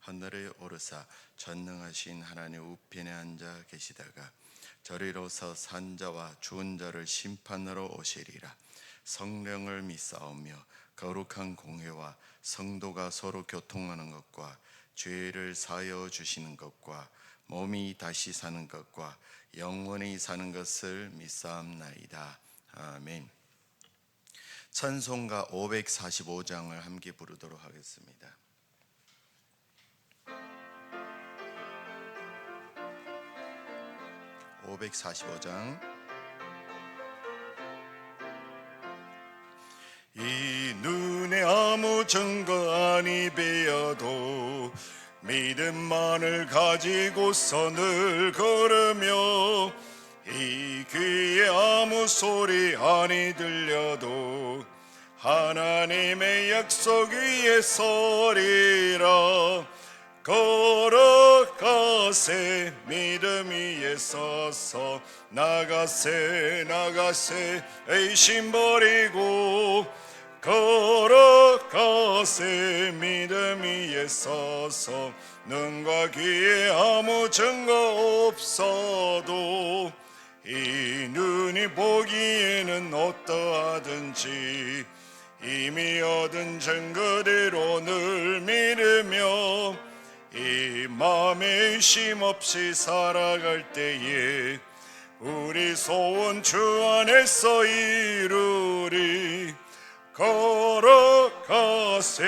하늘에 오르사 전능하신 하나님 우편에 앉아 계시다가 저리로서 산자와 죽은 자를 심판으로 오시리라 성령을 믿사오며 거룩한 공회와 성도가 서로 교통하는 것과 죄를 사여 주시는 것과 몸이 다시 사는 것과 영원히 사는 것을 믿사옵나이다. 아멘. 찬송가 545장을 함께 부르도록 하겠습니다. 545장. 이 눈에 아무 증거 아니 베어도 믿음만을 가지고서 늘 걸으며 이 귀에 아무 소리 아니 들려도 하나님의 약속 위에 서리라 걸어가세 믿음 위에 서서 나가세 나가세. 의심 버리고 걸어가세 믿음 위에 서서 눈과 귀에 아무 증거 없어도 이 눈이 보기에는 어떠하든지 이미 얻은 증거대로 늘 믿으며 이 마음에 의심 없이 살아갈 때에 우리 소원 주 안에서 이루리. 걸어가세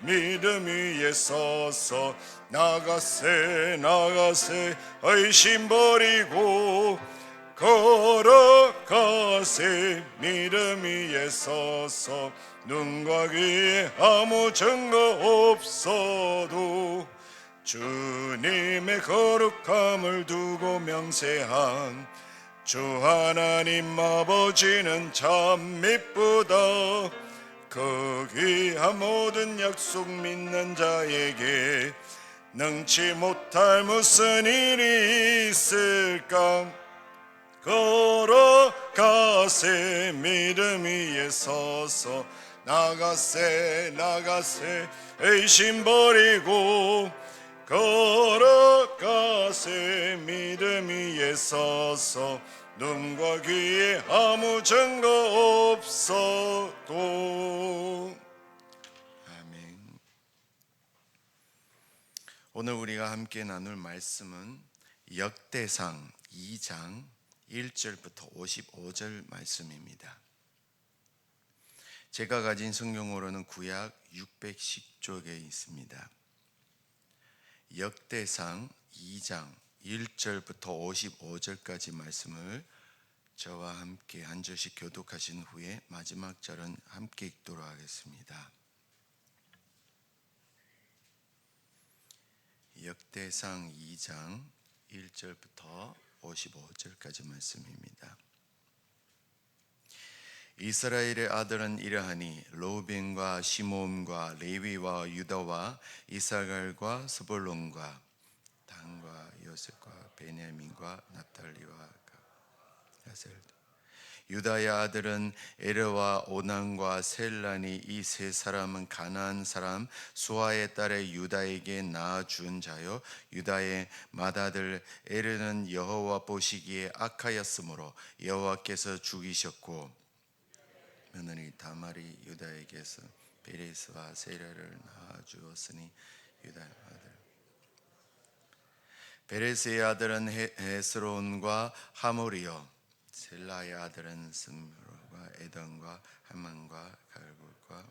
믿음 위에 서서 나가세 나가세 의심 버리고 걸어가세 믿음 위에 서서 눈과 귀에 아무 증거 없어도 주님의 거룩함을 두고 명세한 주 하나님 아버지는 참 미쁘다. 그 귀한 모든 약속 믿는 자에게 능치 못할 무슨 일이 있을까? 걸어가세 믿음 위에 서서 나가세 나가세 의심 버리고 걸어가세 믿음 위에 서서 눈과 귀에 아무 증거 없어도 아멘 오늘 우리가 함께 나눌 말씀은 역대상 2장 1절부터 55절 말씀입니다. 제가 가진 성경으로는 구약 610쪽에 있습니다. 역대상 2장 1절부터 55절까지 말씀을 저와 함께 한 절씩 교독하신 후에 마지막 절은 함께 읽도록 하겠습니다. 역대상 2장 1절부터 55절까지 말씀입니다. 이스라엘의 아들은 이러하니 로벤과 시몬과 레위와 유다와 이사갈과 스볼론과 단과 요셉과 베냐민과 납달리와 야셀. 유다의 아들은 에르와 오난과 셀란이 이 세 사람은 가나안 사람 수아의 딸의 유다에게 낳아준 자요. 유다의 맏아들 에르는 여호와 보시기에 악하였으므로 여호와께서 죽이셨고 며느리 다말이 유다에게서 베레스와 세라를 낳아주었으니 유다의 아들. 베레스의 아들은 헤스론과 하모리요. 셀라의 아들은 스므로가 에던과 하만과 갈굴과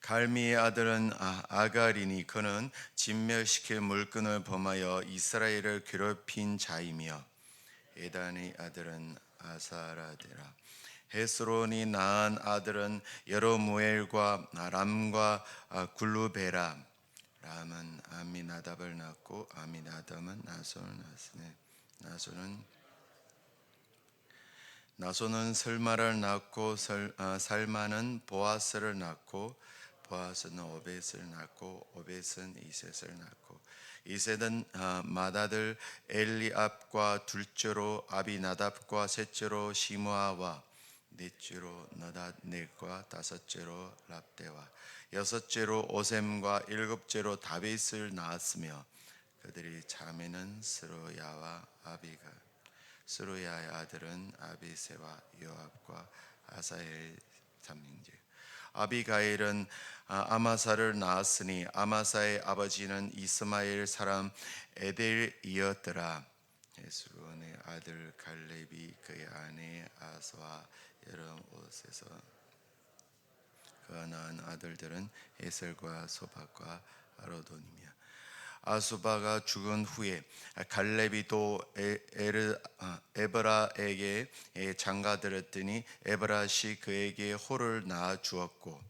갈미의 아들은 아, 아가리니 그는 진멸시킬 물건을 범하여 이스라엘을 괴롭힌 자이며 에단의 아들은 아사라데라. 헤스론이 낳은 아들은 여로무엘과 람과 굴루베라. 람은 아미나답을 낳고 아미나답은 나손을 낳았으니 나손은 나손은 설마를 낳고 설, 아, 살마는 보아스를 낳고 보아스는 오벳을 낳고 오벳은 이셋을 낳고 이셋은 아, 맏아들 엘리압과 둘째로 아비나답과 셋째로 시므아와 넷째로 너다넬과 다섯째로 랍대와 여섯째로 오셈과 일곱째로 다윗을 낳았으며 그들이 자매는 스로야와 아비가 스루야의 아들은 아비세와 요압과 아사엘 삼형제. 아비가일은 아, 아마사를 낳았으니 아마사의 아버지는 이스마엘 사람 에델이었더라. 예수론의 아들 갈렙이 그의 아내 아스와 여러 옷에서 그가 낳은 아들들은 에셀과 소박과 아로돈이며 아수바가 죽은 후에 갈렙이 또 에- 에르, 아, 에브라에게 장가들었더니 에브라시 그에게 홀을 낳아 주었고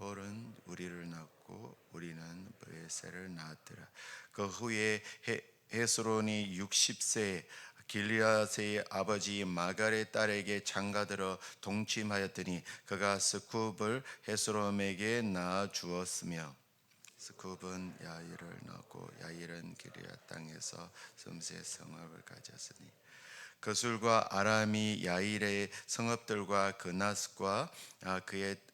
홀은 우리를 낳고 우리는 브에셀을 낳았더라. 그 후에 헤, 헤스론이 60세 길리앗의 아버지 마갈의 딸에게 장가들어 동침하였더니 그가 스쿱을 헤스롬에게 낳아 주었으며 스쿱은 야일을 낳고 야일은 기리앗 땅에서 섬세 성읍을 가졌으니 그술과 아람이 야일의 성읍들과 그나스과 아, 그의 아,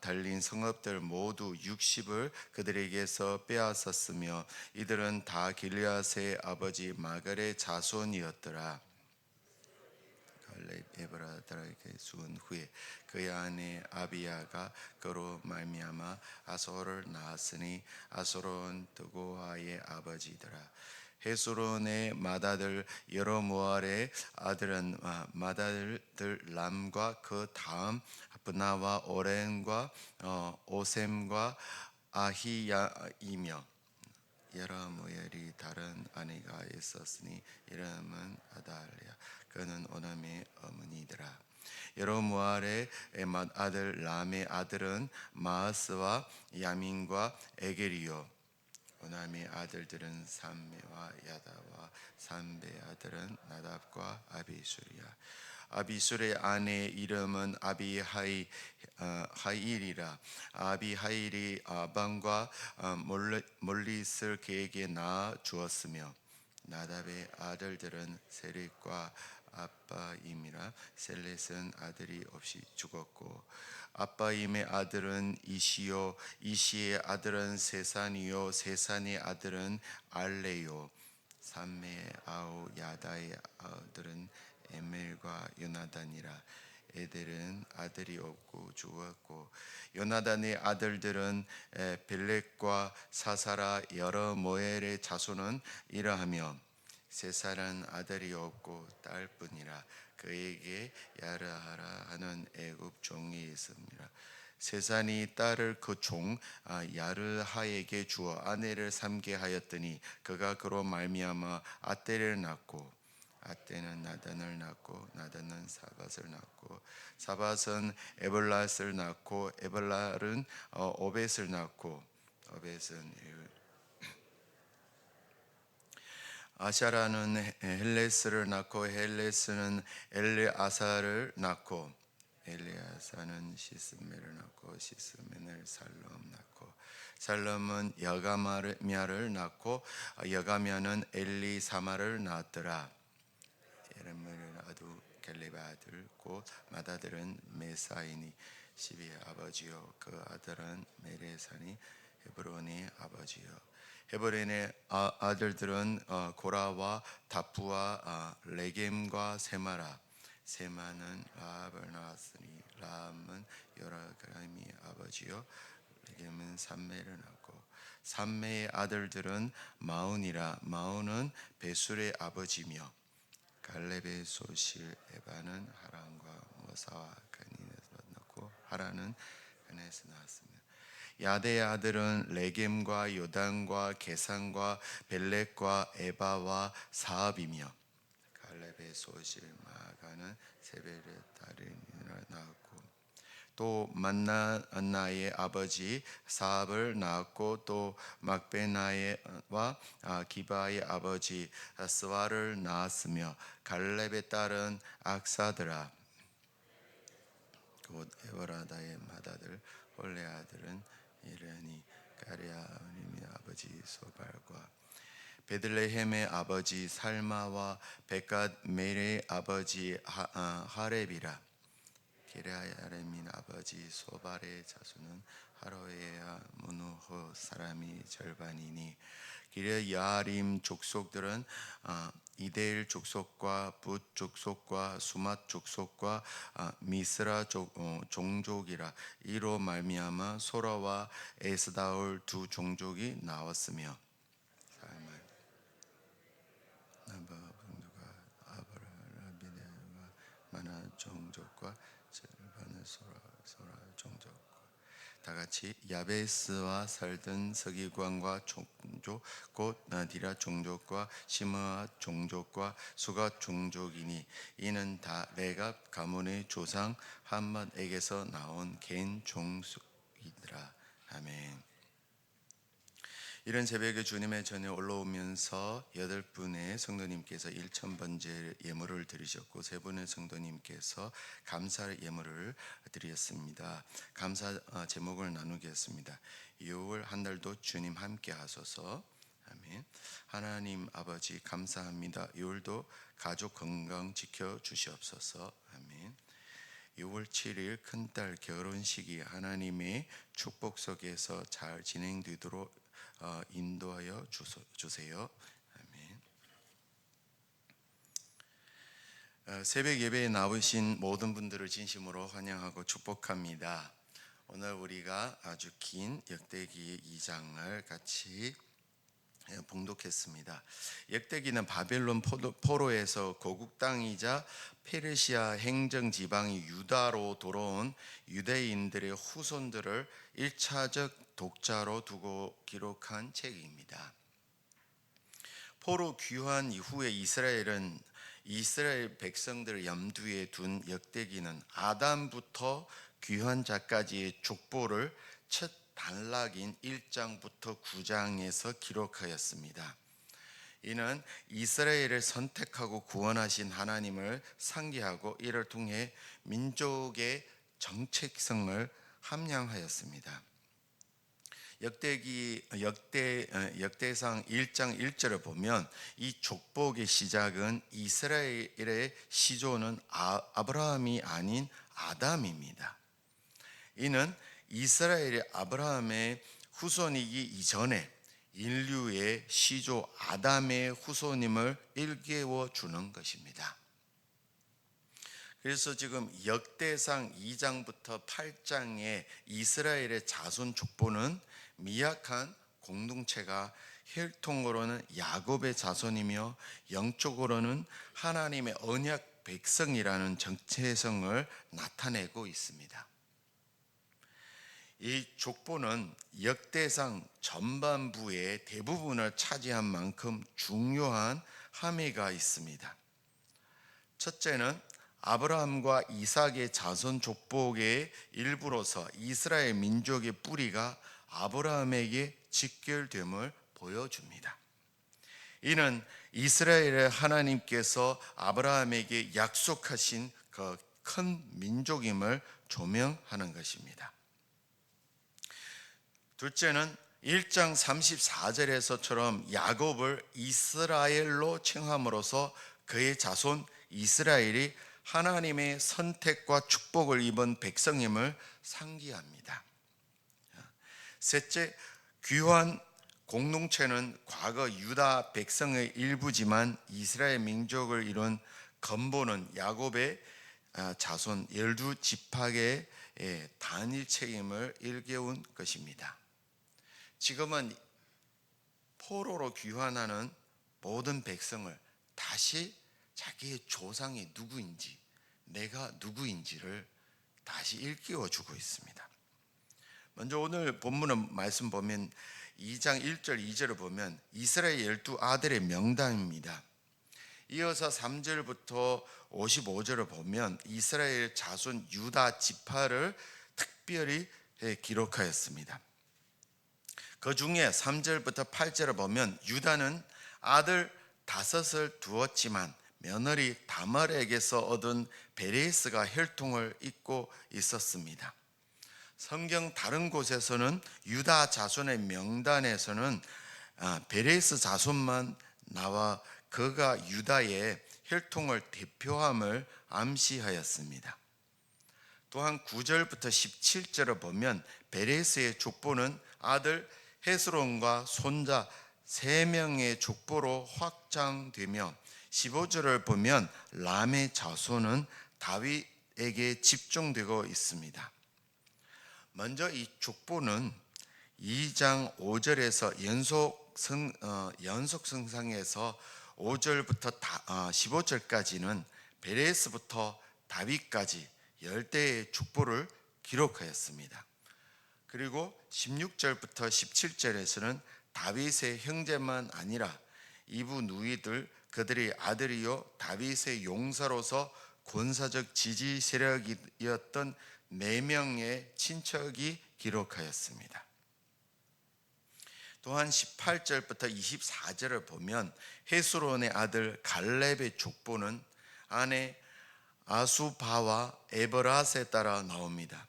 달린 성읍들 모두 60을 그들에게서 빼앗았으며 이들은 다 길리앗의 아버지 마갈의 자손이었더라. 갈렙 에브라다에게 죽은 후에 그의 아내 아비야가 그로 말미암아 아소를 낳았으니 아소론 드고아의 아버지더라. 헤스론의 맏아들 여로모알의 아들은 아, 맏아들 람과 그 다음 브나와 오렌과 어, 오셈과 아히야이며 여라모엘이 다른 아내가 있었으니 이름은 아달랴. 그는 오남의 어머니더라. 여로모알의 아들 람의 아들은 마아스와 야민과 에게리요 오남의 아들들은 삼메와 야다와 삼베 아들은 나답과 아비술이야 아비술의 아내 이름은 아비하이 어, 하일이라. 아비하일이 아방과 어, 몰리, 몰리스를 그에게 낳아 주었으며 나답의 아들들은 세렉과 아빠임이라. 셀렛은 아들이 없이 죽었고 아빠임의 아들은 이시요 이시의 아들은 세산이요 세산의 아들은 알레요. 삼메의 아우 야다의 아들은 에멜과 요나단이라. 에델은 아들이 없고 죽었고 요나단의 아들들은 에, 벨렉과 사사라 여러 모엘의 자손은 이러하며 세살은 아들이 없고 딸뿐이라 그에게 야르하라 하는 애굽 종이 있습니다. 세산이 딸을 그 종 야르하에게 주어 아내를 삼게 하였더니 그가 그로 말미암아 아떼를 낳고 아떼는 나단을 낳고 나단은 사밧을 낳고 사밧은 에벌랏을 낳고 에벌랏은 어, 오벳을 낳고 오벳은 아샤라는 헬레스를 낳고 헬레스는 엘레아사를 낳고 엘레아사는 시스메를 낳고 시스메를 살롬 낳고 살롬은 여가미아를 낳고 여가미아는 엘리사마를 낳았더라. 예레미야는 아두 겔레바 아들 곧 맏아들은 메사이니 시비의 아버지요. 그 아들은 메레사니 헤브론의 아버지요. 헤브론의 아, 아들들은 어, 고라와 다프와 아, 레겜과 세마라. 세마는 라합을 낳았으니 라합은 여라그람이 아버지요. 레겜은 삼매를 낳고 삼매의 아들들은 마운이라. 마운은 베술의 아버지며 갈렙의 소실 에바는 하란과 모사와 가닌에서 낳고 하란은 가나에서 나왔습니다. 야대의 아들은 레겜과 요단과 게산과 벨렉과 에바와 사압이며 갈렙의 소실 마가는 세벨의 딸을 낳았고 또 만나나의 아버지 사압을 낳았고 또 막베나와 아, 기바의 아버지 스와를 낳았으며 갈렙의 딸은 악사드라. 곧 에버라다의 맏아들 홀레 아들은 이르니 가리아님의 아버지 소발과 베들레헴의 아버지 살마와 베갓 메레의 아버지 하, 아, 하렙이라. 기레아야렘인 아버지 소발의 자손은 하로에야 무누호 사람이 절반이니 기레야림 족속들은 아, 이데일 족속과 붓 족속과 수맛 족속과 아, 미스라 족, 어, 종족이라 이로 말미암아 소라와 에스다올 두 종족이 나왔으며. 종족과 절반의 소라 소라 다 같이 야베스와 살던 서기관과 종족 곧 나디라 종족과 시므아 종족과 수가 종족이니 이는 다 레갑 가문의 조상 한맛에게서 나온 개인 종속이더라 아멘. 이런 새벽에 주님의 전에 올라오면서 여덟 분의 성도님께서 1천 번째 예물을 드리셨고 세 분의 성도님께서 감사 예물을 드렸습니다. 감사 어, 제목을 나누겠습니다. 6월 한 달도 주님 함께 하소서. 아멘. 하나님 아버지 감사합니다. 6월도 가족 건강 지켜 주시옵소서. 아멘. 6월 7일 큰딸 결혼식이 하나님의 축복 속에서 잘 진행되도록 어, 인도하여 주소- 주세요. 아멘. 어, 새벽 예배에 나오신 모든 분들을 진심으로 환영하고 축복합니다. 오늘 우리가 아주 긴 역대기 2장을 같이 예, 봉독했습니다. 역대기는 바벨론 포로에서 고국 땅이자 페르시아 행정 지방이 유다로 돌아온 유대인들의 후손들을 일차적 독자로 두고 기록한 책입니다. 포로 귀환 이후에 이스라엘은 이스라엘 백성들을 염두에 둔 역대기는 아담부터 귀환자까지의 족보를 첫 단락인 1장부터 9장에서 기록하였습니다. 이는 이스라엘을 선택하고 구원하신 하나님을 상기하고 이를 통해 민족의 정체성을 함양하였습니다. 역대기 역대 어, 역대상 1장 1절을 보면 이 족복의 시작은 이스라엘의 시조는 아, 아브라함이 아닌 아담입니다. 이는 이스라엘의 아브라함의 후손이기 이전에 인류의 시조 아담의 후손임을 일깨워 주는 것입니다. 그래서 지금 역대상 2장부터 8장의 이스라엘의 자손 족보는 미약한 공동체가 혈통으로는 야곱의 자손이며 영적으로는 하나님의 언약 백성이라는 정체성을 나타내고 있습니다. 이 족보는 역대상 전반부의 대부분을 차지한 만큼 중요한 함의가 있습니다. 첫째는 아브라함과 이삭의 자손 족복의 일부로서 이스라엘 민족의 뿌리가 아브라함에게 직결됨을 보여줍니다. 이는 이스라엘의 하나님께서 아브라함에게 약속하신 그 큰 민족임을 조명하는 것입니다. 둘째는 1장 34절에서처럼 야곱을 이스라엘로 칭함으로써 그의 자손 이스라엘이 하나님의 선택과 축복을 입은 백성임을 상기합니다. 셋째, 귀환 공동체는 과거 유다 백성의 일부지만 이스라엘 민족을 이룬 건보는 야곱의 아, 자손 열두 지파의 예, 단일 책임을 일깨운 것입니다. 지금은 포로로 귀환하는 모든 백성을 다시 자기의 조상이 누구인지 내가 누구인지를 다시 일깨워 주고 있습니다. 먼저 오늘 본문은 말씀 보면 2장 1절 2절을 보면 이스라엘 열두 아들의 명단입니다. 이어서 3절부터 55절을 보면 이스라엘 자손 유다 지파를 특별히 예, 기록하였습니다. 그 중에 3절부터 8절을 보면 유다는 아들 다섯을 두었지만 며느리 다말에게서 얻은 베레스가 혈통을 잇고 있었습니다. 성경 다른 곳에서는 유다 자손의 명단에서는 아, 베레스 자손만 나와 그가 유다의 혈통을 대표함을 암시하였습니다. 또한 9절부터 17절을 보면 베레스의 족보는 아들 헤스론과 손자 세 명의 족보로 확장되며 15절을 보면 람의 자손은 다윗에게 집중되고 있습니다. 먼저 이 족보는 2장 5절에서 연속 성 어, 연속 성상에서 5절부터 다, 어, 15절까지는 베레스부터 다윗까지 열대의 족보를 기록하였습니다. 그리고 16절부터 17절에서는 다윗의 형제만 아니라 이부 누이들 그들의 아들이요 다윗의 용사로서 군사적 지지 세력이었던 네 명의 친척이 기록하였습니다. 또한 18절부터 24절을 보면 헤스론의 아들 갈렙의 족보는 아내 아수바와 에버라스에 따라 나옵니다.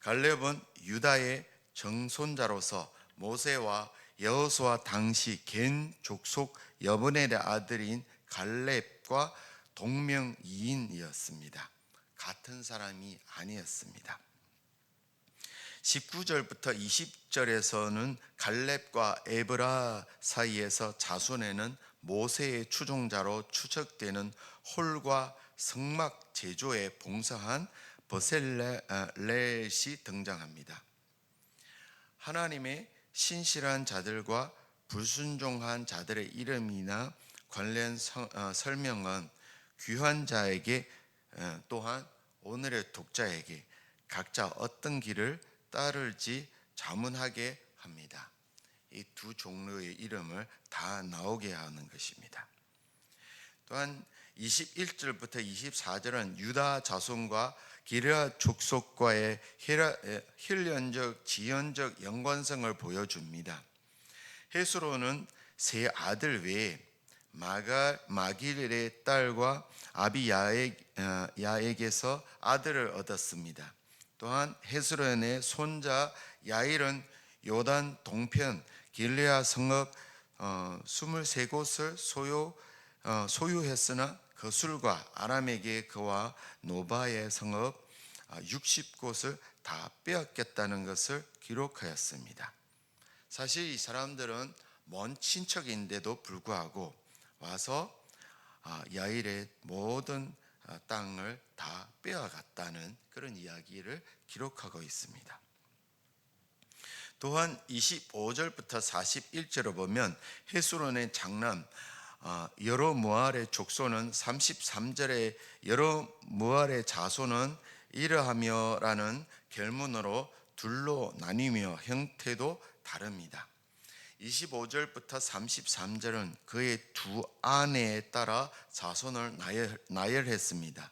갈렙은 유다의 정손자로서 모세와 여호수아 당시 겐 족속 여분의 아들인 갈렙과 동명이인이었습니다. 같은 사람이 아니었습니다. 19절부터 20절에서는 갈렙과 에브라 사이에서 자손에는 모세의 추종자로 추측되는 홀과 성막 제조에 봉사한 버셀렛이 등장합니다. 하나님의 신실한 자들과 불순종한 자들의 이름이나 관련 서- 어, 설명은 귀한 자에게 어, 또한 오늘의 독자에게 각자 어떤 길을 따를지 자문하게 합니다. 이 두 종류의 이름을 다 나오게 하는 것입니다. 또한 21절부터 24절은 유다 자손과 기르아 족속과의 혈연적 지연적 연관성을 보여줍니다. 헤스로는 세 아들 외에 마길의 딸과 아비야에게서 아들을 얻었습니다. 또한 헤스론의 손자 야일은 요단 동편 길레아 성읍 어, 23곳을 소유 어, 소유했으나 거술과 아람에게 그와 노바의 성읍 60곳을 다 빼앗겼다는 것을 기록하였습니다. 사실 이 사람들은 먼 친척인데도 불구하고 와서 아, 야일의 모든 아, 땅을 다 빼앗갔다는 그런 이야기를 기록하고 있습니다. 또한 25절부터 41절을 보면 헤스론의 장남 아, 여로무알의 족소는 33절에 여로무알의 자손은 이러하며라는 결문으로 둘로 나뉘며 형태도 다릅니다. 25절부터 33절은 그의 두 아내에 따라 자손을 나열, 나열했습니다.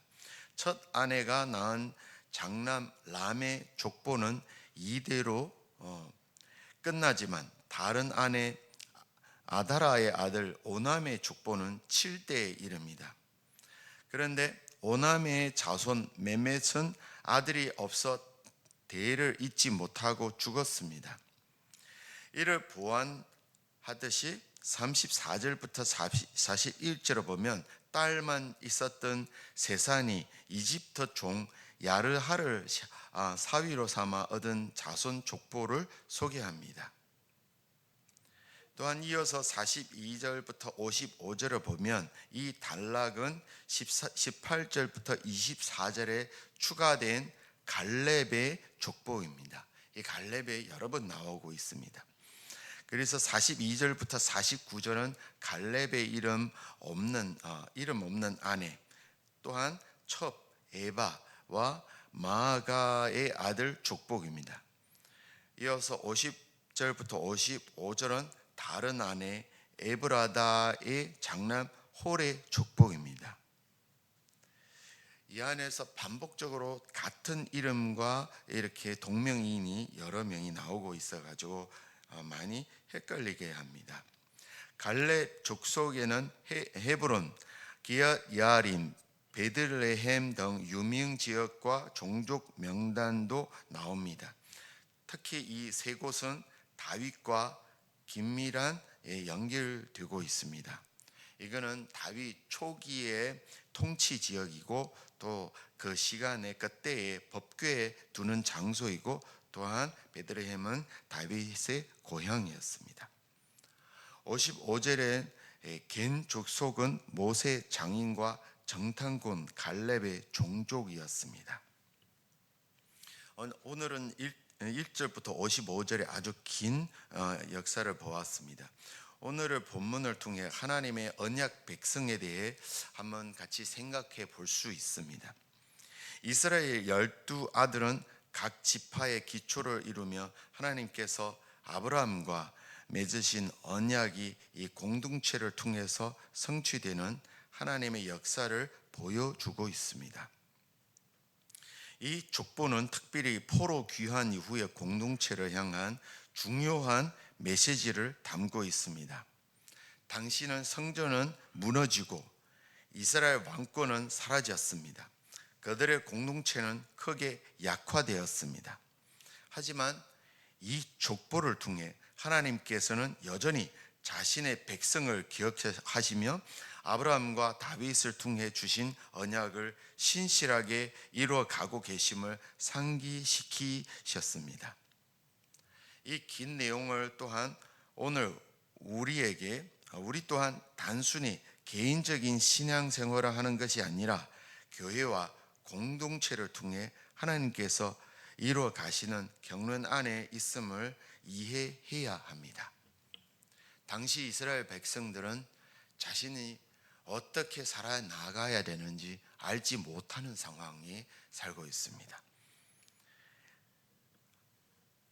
첫 아내가 낳은 장남 람의 족보는 이대로 어, 끝나지만 다른 아내 아다라의 아들 오남의 족보는 7대에 이릅니다. 그런데 오남의 자손 멜멧은 아들이 없어 대를 잇지 못하고 죽었습니다. 이를 보완하듯이 34절부터 41절을 보면 딸만 있었던 세산이 이집트 종 야르하를 아, 사위로 삼아 얻은 자손 족보를 소개합니다. 또한 이어서 42절부터 55절을 보면 이 단락은 14, 18절부터 24절에 추가된 갈렙의 족보입니다. 이 갈렙에 여러 번 나오고 있습니다. 그래서 42절부터 49절은 갈렙의 이름 없는 어, 이름 없는 아내 또한 첩 에바와 마가의 아들 족복입니다. 이어서 50절부터 55절은 다른 아내 에브라다의 장남 홀의 족복입니다. 이 안에서 반복적으로 같은 이름과 이렇게 동명이인이 여러 명이 나오고 있어가지고 어, 많이 헷갈리게 합니다. 갈렙 족속에는 헤- 헤브론, 기얏 야림, 베들레헴 등 유명 지역과 종족 명단도 나옵니다. 특히 이 세 곳은 다윗과 긴밀한 예, 연결되고 있습니다. 이거는 다윗 초기의 통치 지역이고 또 그 시간의 그때의 법궤에 두는 장소이고 또한 베들레헴은 다윗의 고향이었습니다. 55절에 겐 족속은 모세 장인과 정탐꾼 갈렙의 종족이었습니다. 어, 오늘은 1, 절부터 55절의 아주 긴 어, 역사를 보았습니다. 오늘의 본문을 통해 하나님의 언약 백성에 대해 한번 같이 생각해 볼 수 있습니다. 이스라엘 열두 아들은 각 지파의 기초를 이루며 하나님께서 아브라함과 맺으신 언약이 이 공동체를 통해서 성취되는 하나님의 역사를 보여주고 있습니다. 이 족보는 특별히 포로 귀환 이후의 공동체를 향한 중요한 메시지를 담고 있습니다. 당시는 성전은 무너지고 이스라엘 왕권은 사라졌습니다. 그들의 공동체는 크게 약화되었습니다. 하지만 이 족보를 통해 하나님께서는 여전히 자신의 백성을 기억하시며 아브라함과 다윗을 통해 주신 언약을 신실하게 이루어 가고 계심을 상기시키셨습니다. 이 긴 내용을 또한 오늘 우리에게 우리 또한 단순히 개인적인 신앙 생활을 하는 것이 아니라 교회와 공동체를 통해 하나님께서 이루어 가시는 경륜 안에 있음을 이해해야 합니다. 당시 이스라엘 백성들은 자신이 어떻게 살아나가야 되는지 알지 못하는 상황에 살고 있습니다.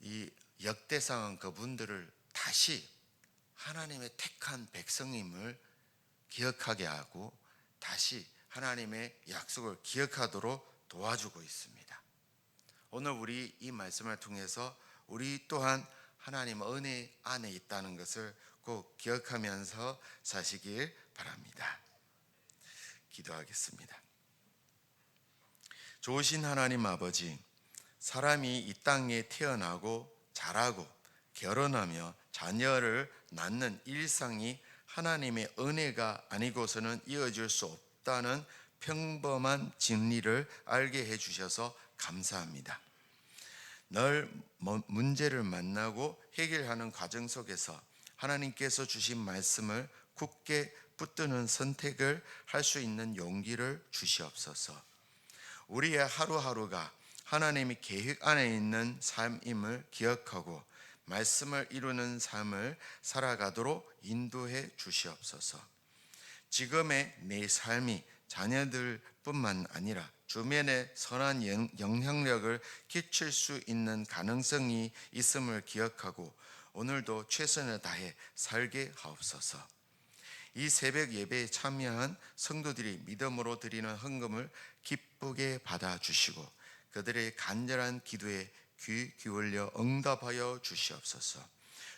이 역대상은 그분들을 다시 하나님의 택한 백성임을 기억하게 하고 다시 하나님의 약속을 기억하도록 도와주고 있습니다. 오늘 우리 이 말씀을 통해서 우리 또한 하나님 은혜 안에 있다는 것을 꼭 기억하면서 사시길 바랍니다. 기도하겠습니다. 좋으신 하나님 아버지, 사람이 이 땅에 태어나고 자라고 결혼하며 자녀를 낳는 일상이 하나님의 은혜가 아니고서는 이어질 수 없다는 평범한 진리를 알게 해주셔서 감사합니다. 늘 뭐- 문제를 만나고 해결하는 과정 속에서 하나님께서 주신 말씀을 굳게 붙드는 선택을 할 수 있는 용기를 주시옵소서. 우리의 하루하루가 하나님의 계획 안에 있는 삶임을 기억하고 말씀을 이루는 삶을 살아가도록 인도해 주시옵소서. 지금의 내 삶이 자녀들뿐만 아니라 주변에 선한 영- 영향력을 끼칠 수 있는 가능성이 있음을 기억하고 오늘도 최선을 다해 살게 하옵소서. 이 새벽 예배에 참여한 성도들이 믿음으로 드리는 헌금을 기쁘게 받아 주시고 그들의 간절한 기도에 귀 기울여 응답하여 주시옵소서.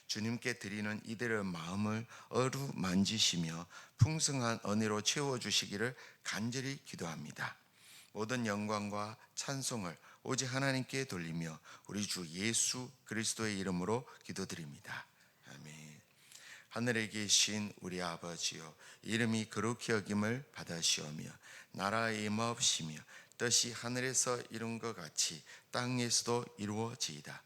주님께 드리는 이들의 마음을 어루만지시며 풍성한 은혜로 채워 주시기를 간절히 기도합니다. 모든 영광과 찬송을 오직 하나님께 돌리며 우리 주 예수 그리스도의 이름으로 기도드립니다. 아멘. 하늘에 계신 우리 아버지여 이름이 거룩히 여김을 받으시오며 나라의 임하옵시며 뜻이 하늘에서 이룬 것 같이 땅에서도 이루어지이다.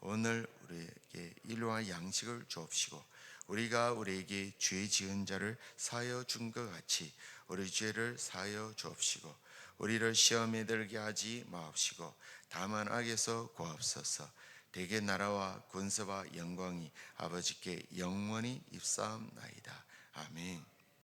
오늘 우리에게 일용할 양식을 주옵시고 우리가 우리에게 죄 지은 자를 사여 준 것 같이 우리 죄를 사여 주옵시고 우리를 시험에 들게 하지 마옵시고 다만 악에서 구하옵소서. 대개 나라와 권세와 영광이 아버지께 영원히 입사함나이다. 아멘